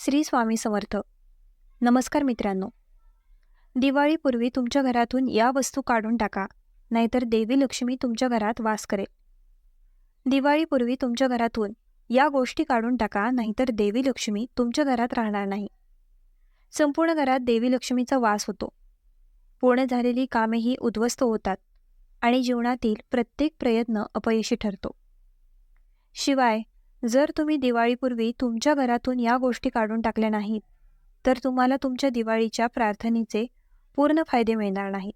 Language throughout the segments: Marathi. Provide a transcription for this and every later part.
श्री स्वामी समर्थ. नमस्कार मित्रांनो. दिवाळीपूर्वी तुमच्या घरातून या वस्तू काढून टाका नाहीतर देवी लक्ष्मी तुमच्या घरात वास करेल. दिवाळीपूर्वी तुमच्या घरातून या गोष्टी काढून टाका नाहीतर देवी लक्ष्मी तुमच्या घरात राहणार नाही. संपूर्ण घरात देवी लक्ष्मीचा वास होतो. पूर्ण झालेली कामेही उद्ध्वस्त होतात आणि जीवनातील प्रत्येक प्रयत्न अपयशी ठरतो. शिवाय जर तुम्ही दिवाळीपूर्वी तुमच्या घरातून या गोष्टी काढून टाकल्या नाहीत तर तुम्हाला तुमच्या दिवाळीच्या प्रार्थनेचे पूर्ण फायदे मिळणार नाहीत.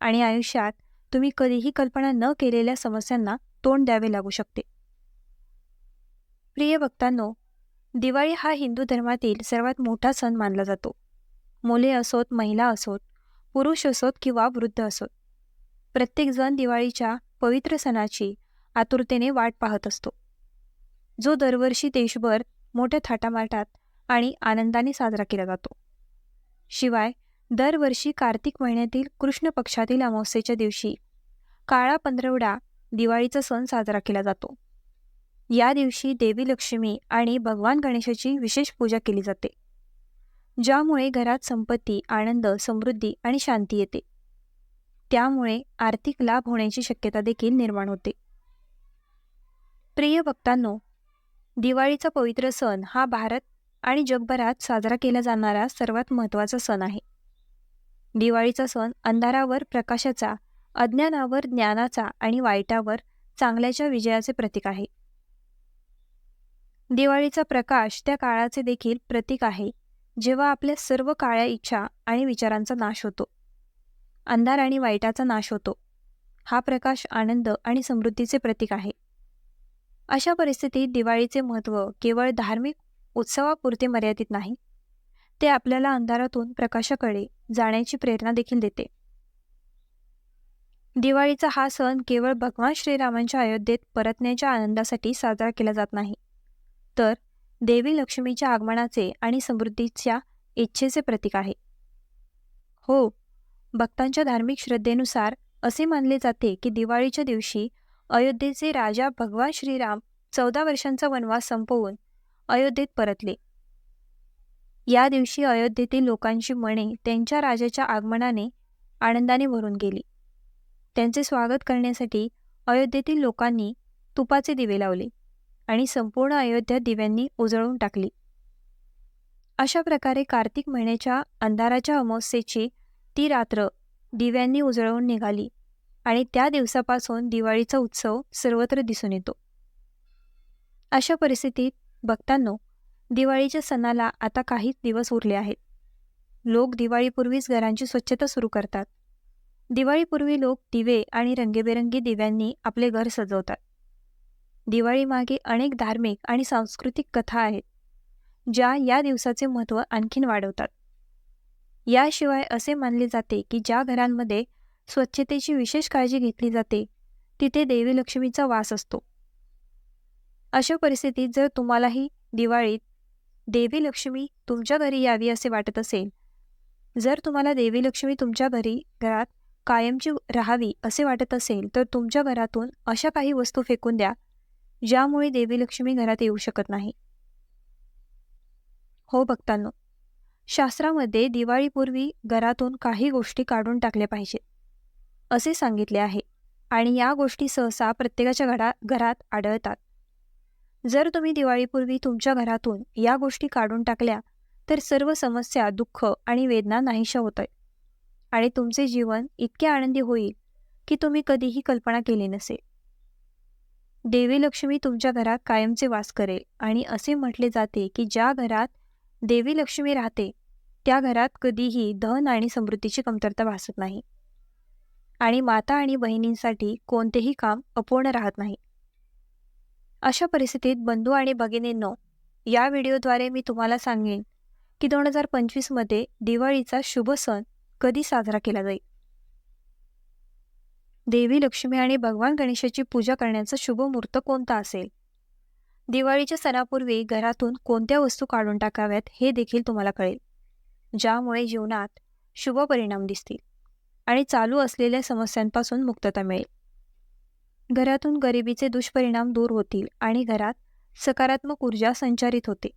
आणि आयुष्यात तुम्ही कधीही कल्पना न केलेल्या समस्यांना तोंड द्यावे लागू शकते. प्रिय भक्तांनो दिवाळी हा हिंदू धर्मातील सर्वात मोठा सण मानला जातो. मुले असोत महिला असोत पुरुष असोत किंवा वृद्ध असोत. प्रत्येकजण दिवाळीच्या पवित्र सणाची आतुरतेने वाट पाहत असतो. जो दरवर्षी देशभर मोठ्या थाटामाटात आणि आनंदाने साजरा केला जातो. शिवाय दरवर्षी कार्तिक महिन्यातील कृष्ण पक्षातील अमावस्येच्या दिवशी काळा पंधरवडा दिवाळीचा सण साजरा केला जातो. या दिवशी देवी लक्ष्मी आणि भगवान गणेशाची विशेष पूजा केली जाते ज्यामुळे घरात संपत्ती आनंद समृद्धी आणि शांती येते. त्यामुळे आर्थिक लाभ होण्याची शक्यता देखील निर्माण होते. प्रिय भक्तांनो दिवाळीचा पवित्र सण हा भारत आणि जगभरात साजरा केला जाणारा सर्वात महत्त्वाचा सण आहे. दिवाळीचा सण अंधारावर प्रकाशाचा अज्ञानावर ज्ञानाचा आणि वाईटावर चांगल्याच्या विजयाचे प्रतीक आहे. दिवाळीचा प्रकाश त्या काळाचे देखील प्रतीक आहे जेव्हा आपल्या सर्व काळ्या इच्छा आणि विचारांचा नाश होतो. अंधार आणि वाईटाचा नाश होतो. हा प्रकाश आनंद आणि समृद्धीचे प्रतीक आहे. अशा परिस्थितीत दिवाळीचे महत्त्व केवळ धार्मिक उत्सवापुरते मर्यादित नाही ते आपल्याला अंधारातून प्रकाशाकडे जाण्याची प्रेरणा देखील देते. दिवाळीचा हा सण केवळ भगवान श्रीरामांच्या अयोध्येत परतण्याच्या आनंदासाठी साजरा केला जात नाही तर देवी लक्ष्मीच्या आगमनाचे आणि समृद्धीच्या इच्छेचे प्रतीक आहे. हो भक्तांच्या धार्मिक श्रद्धेनुसार असे मानले जाते की दिवाळीच्या दिवशी अयोध्येचे राजा भगवान श्रीराम चौदा वर्षांचा वनवास संपवून अयोध्येत परतले. या दिवशी अयोध्येतील लोकांची मने त्यांच्या राजाच्या आगमनाने आनंदाने भरून गेली. त्यांचे स्वागत करण्यासाठी अयोध्येतील लोकांनी तुपाचे दिवे लावले आणि संपूर्ण अयोध्या दिव्यांनी उजळून टाकली. अशा प्रकारे कार्तिक महिन्याच्या अंधाराच्या अमावस्येची ती रात्र दिव्यांनी उजळवून निघाली. आणि त्या दिवसापासून दिवाळीचा उत्सव सर्वत्र दिसून येतो. अशा परिस्थितीत भक्तांनो दिवाळीच्या सणाला आता काहीच दिवस उरले आहेत. लोक दिवाळीपूर्वीच घरांची स्वच्छता सुरू करतात. दिवाळीपूर्वी लोक दिवे आणि रंगीबेरंगी दिव्यांनी आपले घर सजवतात. दिवाळीमागे अनेक धार्मिक आणि सांस्कृतिक कथा आहेत ज्या या दिवसाचे महत्त्व आणखीन वाढवतात. याशिवाय असे मानले जाते की ज्या घरांमध्ये स्वच्छतेची विशेष काळजी घेतली जाते. तिथे देवी लक्ष्मीचा वास असतो. अशा परिस्थितीत जर तुम्हालाही दिवाळीत देवी लक्ष्मी तुमच्या घरी यावी असे वाटत असेल जर तुम्हाला देवी लक्ष्मी तुमच्या घरी घरात कायमची राहावी असे वाटत असेल तर तुमच्या घरातून अशा काही वस्तू फेकून द्या ज्यामुळे देवी लक्ष्मी घरात येऊ शकत नाही. हो भक्तांनो शास्त्रामध्ये दिवाळीपूर्वी घरातून काही गोष्टी काढून टाकल्या पाहिजेत. असे सांगितले आहे आणि या गोष्टी सहसा प्रत्येकाच्या घरा घरात आढळतात. जर तुम्ही दिवाळीपूर्वी तुमच्या घरातून या गोष्टी काढून टाकल्या तर सर्व समस्या दुःख आणि वेदना नाहीशा होत आहे आणि तुमचे जीवन इतके आनंदी होईल की तुम्ही कधीही कल्पना केली नसेल. देवी लक्ष्मी तुमच्या घरात कायमचे वास करेल आणि असे म्हटले जाते की ज्या घरात देवी लक्ष्मी राहते त्या घरात कधीही धन आणि समृद्धीची कमतरता भासत नाही. आणि माता आणि बहिणींसाठी कोणतेही काम अपूर्ण राहत नाही. अशा परिस्थितीत बंधू आणि भगिनींनो या व्हिडिओद्वारे मी तुम्हाला सांगेन की दोन हजार पंचवीसमध्ये दिवाळीचा शुभ सण कधी साजरा केला जाईल? देवी लक्ष्मी आणि भगवान गणेशाची पूजा करण्याचा शुभ मुहूर्त कोणता असेल? दिवाळीच्या सणापूर्वी घरातून कोणत्या वस्तू काढून टाकाव्यात हे देखील तुम्हाला कळेल ज्यामुळे जीवनात शुभ परिणाम दिसतील. आणि चालू असलेल्या समस्यांपासून मुक्तता मिळेल. घरातून गरिबीचे दुष्परिणाम दूर होतील आणि घरात सकारात्मक ऊर्जा संचारित होते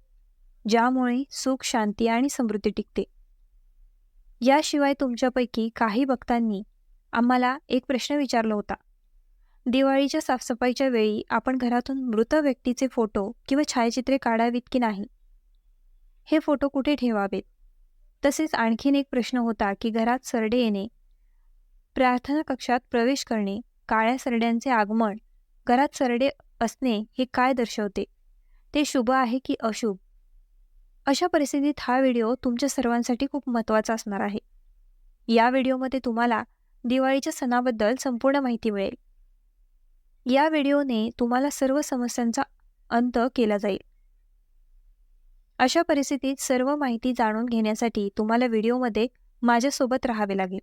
ज्यामुळे सुख शांती आणि समृद्धी टिकते. याशिवाय तुमच्यापैकी काही भक्तांनी आम्हाला एक प्रश्न विचारला होता. दिवाळीच्या साफसफाईच्या वेळी आपण घरातून मृत व्यक्तीचे फोटो किंवा छायाचित्रे काढावीत की नाही? हे फोटो कुठे ठेवावेत? तसेच आणखीन एक प्रश्न होता की घरात सरडे येणे प्रार्थना कक्षात प्रवेश करणे काळ्या सरड्यांचे आगमन घरात सरडे असणे हे काय दर्शवते? ते शुभ आहे की अशुभ? अशा परिस्थितीत हा व्हिडिओ तुमच्या सर्वांसाठी खूप महत्त्वाचा असणार आहे. या व्हिडिओमध्ये तुम्हाला दिवाळीच्या सणाबद्दल संपूर्ण माहिती मिळेल. या व्हिडिओने तुम्हाला सर्व समस्यांचा अंत केला जाईल. अशा परिस्थितीत सर्व माहिती जाणून घेण्यासाठी तुम्हाला व्हिडिओमध्ये माझ्यासोबत राहावे लागेल.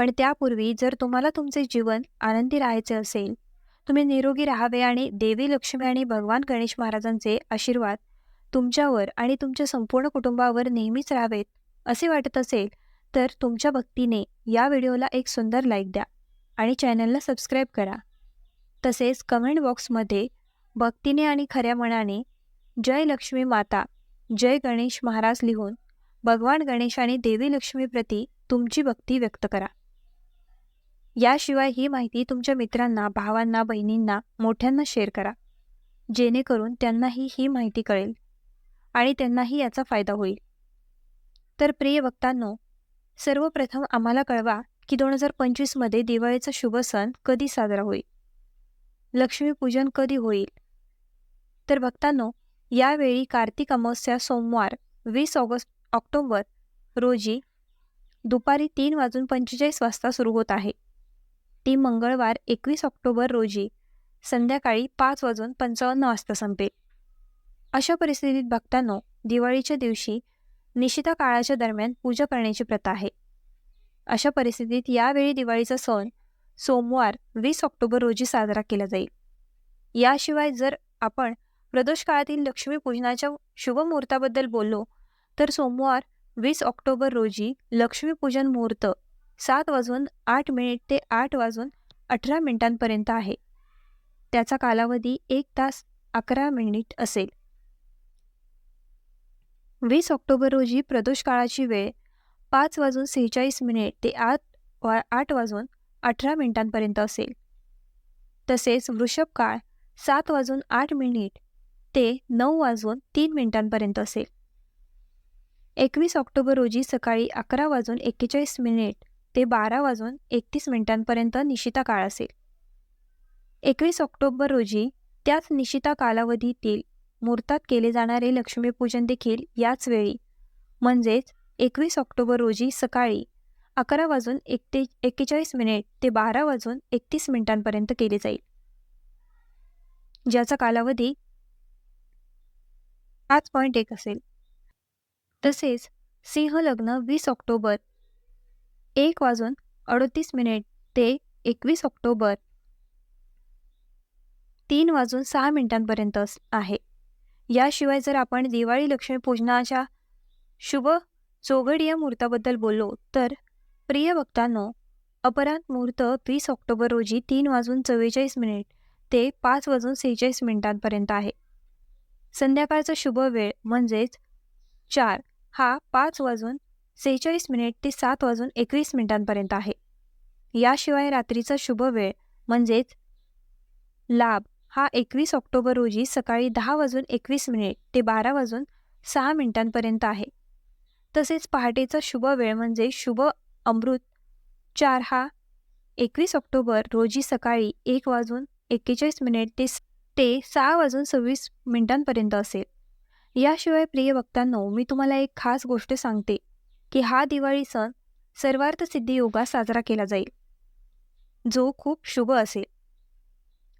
पण त्यापूर्वी जर तुम्हाला तुमचे जीवन आनंदी राहायचे असेल तुम्ही निरोगी राहावे आणि देवी लक्ष्मी आणि भगवान गणेश महाराजांचे आशीर्वाद तुमच्यावर आणि तुमच्या संपूर्ण कुटुंबावर नेहमीच राहावेत असे वाटत असेल तर तुमच्या भक्तीने या व्हिडिओला एक सुंदर लाईक द्या आणि चॅनलला सबस्क्राईब करा. तसेच कमेंट बॉक्समध्ये भक्तीने आणि खऱ्या मनाने जय लक्ष्मी माता जय गणेश महाराज लिहून भगवान गणेश आणि देवी लक्ष्मीप्रती तुमची भक्ती व्यक्त करा. याशिवाय ही माहिती तुमच्या मित्रांना भावांना बहिणींना मोठ्यांना शेअर करा. जेणेकरून त्यांनाही ही माहिती कळेल आणि त्यांनाही याचा फायदा होईल. तर प्रिय वक्तांनो सर्वप्रथम आम्हाला कळवा की दोन हजार पंचवीसमध्ये दिवाळीचा शुभ सण कधी साजरा होईल? लक्ष्मीपूजन कधी होईल? तर भक्तांनो यावेळी कार्तिक अमावस्या सोमवार वीस ऑगस्ट ऑक्टोबर रोजी दुपारी तीन वाजून पंचेचाळीस वाजता सुरू होत आहे. ती मंगळवार एकवीस ऑक्टोबर रोजी संध्याकाळी पाच वाजून पंचावन्न वाजता संपेल. अशा परिस्थितीत भक्तांनो दिवाळीच्या दिवशी निशिता काळाच्या दरम्यान पूजा करण्याची प्रथा आहे. अशा परिस्थितीत यावेळी दिवाळीचा सण सोमवार वीस ऑक्टोबर रोजी साजरा केला जाईल. याशिवाय जर आपण प्रदोष काळातील लक्ष्मीपूजनाच्या शुभमुहूर्ताबद्दल बोललो तर सोमवार वीस ऑक्टोबर रोजी लक्ष्मीपूजन मुहूर्त सात वाजून आठ मिनिट ते आठ वाजून अठरा मिनिटांपर्यंत आहे. त्याचा कालावधी एक तास अकरा मिनिट असेल. वीस ऑक्टोबर रोजी प्रदोष काळाची वेळ पाच वाजून सेहेचाळीस मिनिट ते आठ वा आठ वाजून अठरा मिनिटांपर्यंत असेल. तसेच वृषभ काळ सात वाजून आठ मिनिट ते नऊ वाजून तीन मिनिटांपर्यंत असेल. एकवीस ऑक्टोबर रोजी सकाळी अकरा वाजून एक्केचाळीस मिनिट ते बारा वाजून एकतीस मिनिटांपर्यंत निशिता काळ असेल. एकवीस ऑक्टोबर रोजी त्याच निशिता कालावधीतील मुहूर्तात केले जाणारे लक्ष्मीपूजन देखील याच वेळी म्हणजेच एकवीस ऑक्टोबर रोजी सकाळी अकरा वाजून एकते एक्केचाळीस मिनिट ते बारा वाजून एकतीस मिनिटांपर्यंत केले जाईल. ज्याचा कालावधी पाच पॉईंट एक असेल. तसेच सिंह लग्न वीस ऑक्टोबर एक वाजून अडतीस मिनिट ते एकवीस ऑक्टोबर. तीन वाजून सहा मिनिटांपर्यंत आहे. याशिवाय जर आपण दिवाळी लक्ष्मीपूजनाच्या शुभ चौघड मुहूर्ताबद्दल बोललो तर प्रिय भक्तांनो अपराध मुहूर्त वीस ऑक्टोबर रोजी तीन वाजून चव्वेचाळीस मिनिट ते पाच वाजून सेहेचाळीस मिनिटांपर्यंत आहे. संध्याकाळचा शुभ वेळ म्हणजेच चार हा पाच वाजून सेहेचाळीस मिनिट ते सात वाजून एकवीस मिनिटांपर्यंत आहे. याशिवाय रात्रीचा शुभ वेळ म्हणजेच लाभ हा एकवीस ऑक्टोबर रोजी सकाळी दहा वाजून एकवीस मिनिट ते बारा वाजून सहा मिनिटांपर्यंत आहे. तसेच पहाटेचा शुभ वेळ म्हणजे शुभ अमृत चार हा एकवीस ऑक्टोबर रोजी सकाळी एक वाजून एक्केचाळीस मिनिट ते ते सहा वाजून सव्वीस मिनिटांपर्यंत असेल. याशिवाय प्रिय भक्तांनो मी तुम्हाला एक खास गोष्ट सांगते. की हा दिवाळी सण सर्वार्थ सिद्धी योगा साजरा केला जाईल. जो खूप शुभ असेल.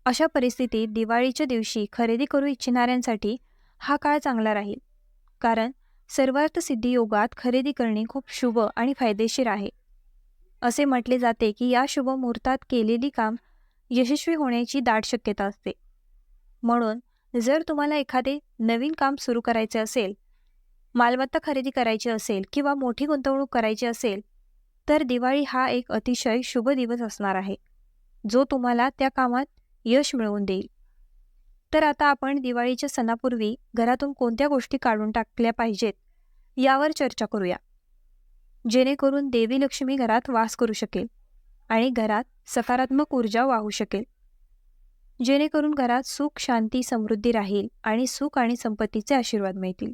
अशा परिस्थितीत दिवाळीच्या दिवशी खरेदी करू इच्छिणाऱ्यांसाठी हा काळ चांगला राहील. कारण सर्वार्थ सिद्धी योगात खरेदी करणे खूप शुभ आणि फायदेशीर आहे. असे म्हटले जाते की या शुभ मुहूर्तात केलेली काम यशस्वी होण्याची दाट शक्यता असते. म्हणून जर तुम्हाला एखादे नवीन काम सुरू करायचे असेल मालमत्ता खरेदी करायची असेल किंवा मोठी गुंतवणूक करायची असेल तर दिवाळी हा एक अतिशय शुभ दिवस असणार आहे जो तुम्हाला त्या कामात यश मिळवून देईल. तर आता आपण दिवाळीच्या सणापूर्वी घरातून कोणत्या गोष्टी काढून टाकल्या पाहिजेत यावर चर्चा करूया. जेणेकरून देवी लक्ष्मी घरात वास करू शकेल आणि घरात सकारात्मक ऊर्जा वाहू शकेल. जेणेकरून घरात सुख शांती समृद्धी राहील आणि सुख आणि संपत्तीचे आशीर्वाद मिळतील.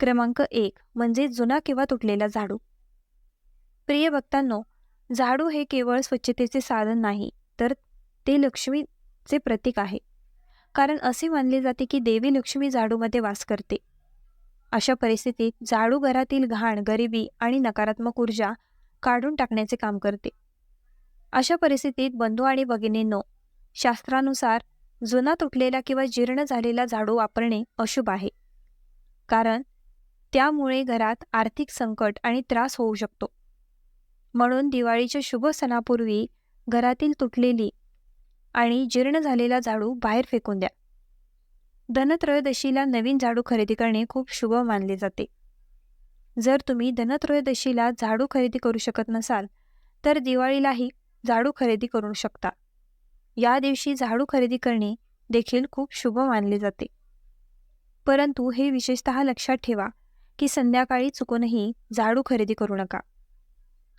क्रमांक एक म्हणजे जुना किंवा तुटलेला झाडू. प्रिय भक्तांनो झाडू हे केवळ स्वच्छतेचे साधन नाही तर ते लक्ष्मीचे प्रतीक आहे. कारण असे मानले जाते की देवी लक्ष्मी झाडूमध्ये वास करते. अशा परिस्थितीत झाडू घरातील घाण गरिबी आणि नकारात्मक ऊर्जा काढून टाकण्याचे काम करते. अशा परिस्थितीत बंधू आणि भगिनींनो शास्त्रानुसार जुना तुटलेला किंवा जीर्ण झालेला झाडू वापरणे अशुभ आहे. कारण त्यामुळे घरात आर्थिक संकट आणि त्रास होऊ शकतो. म्हणून दिवाळीच्या शुभ सणापूर्वी घरातील तुटलेली आणि जीर्ण झालेला झाडू बाहेर फेकून द्या. धनत्रयोदशीला नवीन झाडू खरेदी करणे खूप शुभ मानले जाते. जर तुम्ही धनत्रयोदशीला झाडू खरेदी करू शकत नसाल तर दिवाळीलाही झाडू खरेदी करू शकता. या दिवशी झाडू खरेदी करणे देखील खूप शुभ मानले जाते. परंतु हे विशेषत लक्षात ठेवा की संध्याकाळी चुकूनही झाडू खरेदी करू नका.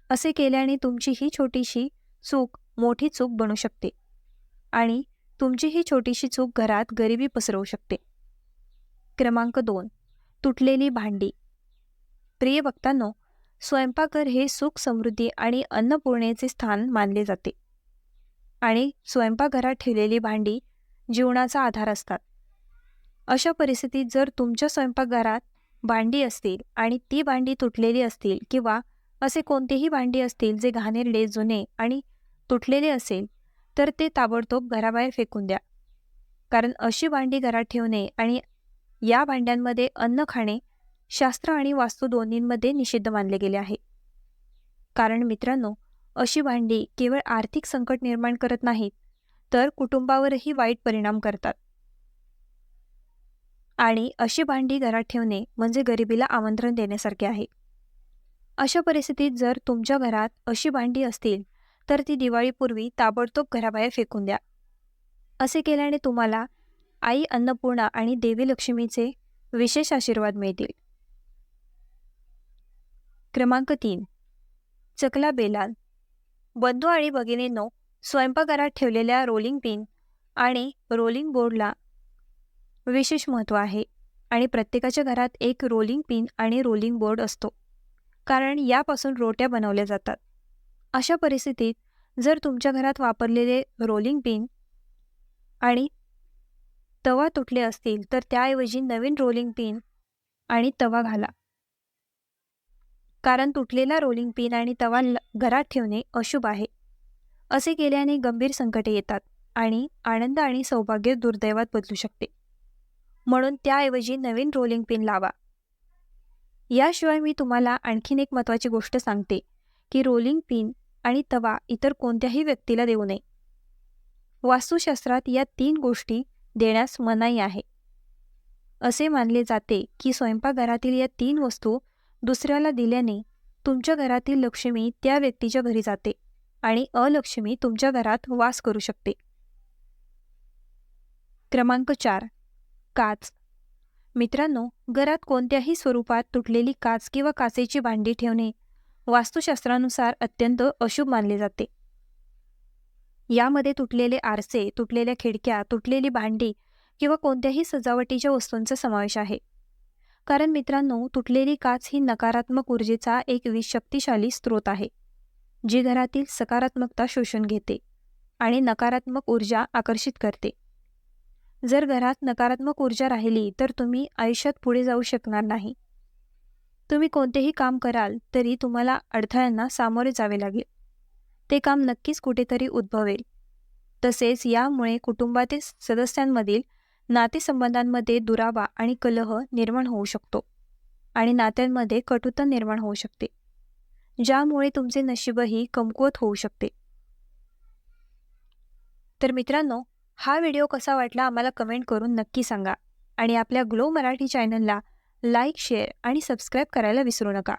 असे केल्याने तुमची ही छोटीशी चूक मोठी चूक बनू शकते आणि तुमची ही छोटीशी चूक घरात गरिबी पसरवू शकते. क्रमांक दोन. तुटलेली भांडी. प्रिय भक्तांनो स्वयंपाकघर हे सुख समृद्धी आणि अन्नपूर्णेचे स्थान मानले जाते. आणि स्वयंपाकघरात ठेवलेली भांडी जीवनाचा आधार असतात. अशा परिस्थितीत जर तुमच्या स्वयंपाकघरात भांडी असतील आणि ती भांडी तुटलेली असतील किंवा असे कोणतेही भांडी असतील जे घाणेरडे जुने आणि तुटलेले असेल तर ते ताबडतोब घराबाहेर फेकून द्या. कारण अशी भांडी घरात ठेवणे आणि या भांड्यांमध्ये अन्न खाणे शास्त्र आणि वास्तू दोन्हींमध्ये निषिद्ध मानले गेले आहे. कारण मित्रांनो अशी भांडी केवळ आर्थिक संकट निर्माण करत नाहीत तर कुटुंबावरही वाईट परिणाम करतात. आणि अशी भांडी घरात ठेवणे म्हणजे गरिबीला आमंत्रण देण्यासारखे आहे. अशा परिस्थितीत जर तुमच्या घरात अशी भांडी असतील तर ती दिवाळीपूर्वी ताबडतोब घराबाहेर फेकून द्या. असे केल्याने तुम्हाला आई अन्नपूर्णा आणि देवी लक्ष्मीचे विशेष आशीर्वाद मिळतील. क्रमांक तीन. चकला बेलाल बंधू आणि भगिनींनो स्वयंपाकघरात ठेवलेल्या रोलिंग पिन आणि रोलिंग बोर्डला विशेष महत्त्व आहे आणि प्रत्येकाच्या घरात एक रोलिंग पिन आणि रोलिंग बोर्ड असतो. कारण यापासून रोट्या बनवल्या जातात. अशा परिस्थितीत जर तुमच्या घरात वापरलेले रोलिंग पिन आणि तवा तुटले असतील तर त्याऐवजी नवीन रोलिंग पिन आणि तवा घाला. कारण तुटलेला रोलिंग पिन आणि तवा घरात ठेवणे अशुभ आहे. असे केल्याने गंभीर संकटे येतात आणि आनंद आणि सौभाग्य दुर्दैवात बदलू शकते. म्हणून त्याऐवजी नवीन रोलिंग पिन लावा. याशिवाय मी तुम्हाला आणखीन एक महत्त्वाची गोष्ट सांगते की रोलिंग पिन आणि तवा इतर कोणत्याही व्यक्तीला देऊ नये. वास्तुशास्त्रात या तीन गोष्टी देण्यास मनाई आहे. असे मानले जाते की स्वयंपाकघरातील या तीन वस्तू दुसऱ्याला दिल्याने तुमच्या घरातील लक्ष्मी त्या व्यक्तीच्या घरी जाते आणि अलक्ष्मी तुमच्या घरात वास करू शकते. क्रमांक चार. काच. मित्रांनो घरात कोणत्याही स्वरूपात तुटलेली काच किंवा काचेची भांडी ठेवणे वास्तुशास्त्रानुसार अत्यंत अशुभ मानले जाते. यामध्ये तुटलेले आरसे तुटलेल्या खिडक्या तुटलेली भांडी किंवा कोणत्याही सजावटीच्या वस्तूंचा समावेश आहे. कारण मित्रांनो तुटलेली काच ही नकारात्मक ऊर्जेचा एक शक्तिशाली स्रोत आहे जी घरातील सकारात्मकता शोषून घेते आणि नकारात्मक ऊर्जा आकर्षित करते. जर घरात नकारात्मक ऊर्जा राहिली तर तुम्ही आयुष्यात पुढे जाऊ शकणार नाही. तुम्ही कोणतेही काम कराल तरी तुम्हाला अडथळ्यांना सामोरे जावे लागेल. ते काम नक्कीच कुठेतरी उद्भवेल. तसेच यामुळे कुटुंबातील सदस्यांमधील नातेसंबंधांमध्ये दुरावा आणि कलह निर्माण होऊ शकतो आणि नात्यांमध्ये कटुता निर्माण होऊ शकते ज्यामुळे तुमचे नशीबही कमकुवत होऊ शकते. तर मित्रांनो हा व्हिडिओ कसा वाटला आम्हाला कमेंट करून नक्की सांगा. आणि आपल्या ग्लो मराठी चॅनलला लाईक शेअर आणि सबस्क्राईब करायला विसरू नका.